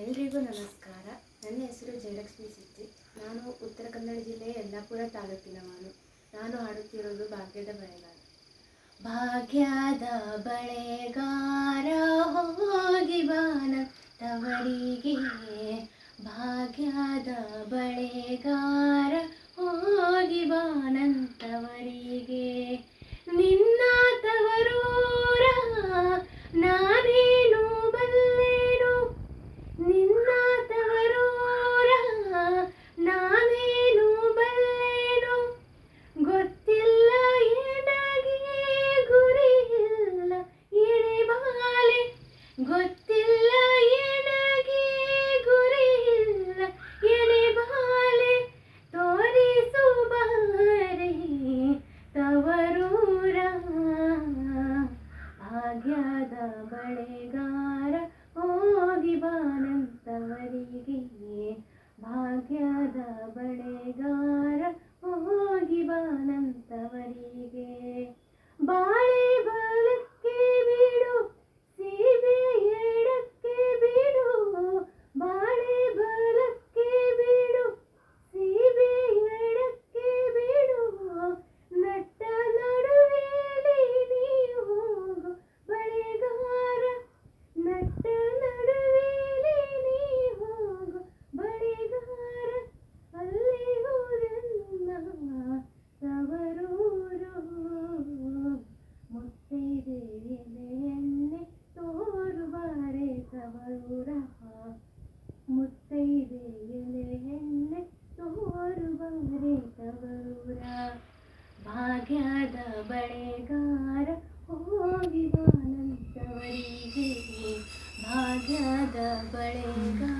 ಎಲ್ರಿಗೂ ನಮಸ್ಕಾರ. ನನ್ನ ಹೆಸರು ಜಯಲಕ್ಷ್ಮಿ ಸಿದ್ದಿ. ನಾನು ಉತ್ತರ ಕನ್ನಡ ಜಿಲ್ಲೆಯ ಯಲ್ಲಾಪುರ ತಾಲೂಕಿನವನು ನಾನು ಹಾಡುತ್ತಿರೋದು ಭಾಗ್ಯದ ಬಳೆಗಾರ. ಭಾಗ್ಯದ ಬಳೆಗಾರ, ಹೋಗಿ ಬಾನ ತವರಿಗೆ ಭಾಗ್ಯದ ಬಳೆಗಾರ. ಗೊತ್ತಿಲ್ಲ ಎನಗೆ ಗುರಿ ಇಲ್ಲ ಎಳೆ ಬಾಲೆ ತೋರಿಸು ಬಾರೆ ತವರೂರ ಭಾಗ್ಯದ ಬಳೆಗಾರ ಹೋಗಿ ಬಾನಂತವರಿಗೆ ಭಾಗ್ಯದ ಬಳೆಗಾರ ತವರೂರ ಭಾಗ್ಯದ ಬಳೆಗಾರ ಹೋಗಿ ಬಾನಂತವರಿಗೆ ಭಾಗ್ಯದ ಬಳೆಗಾರ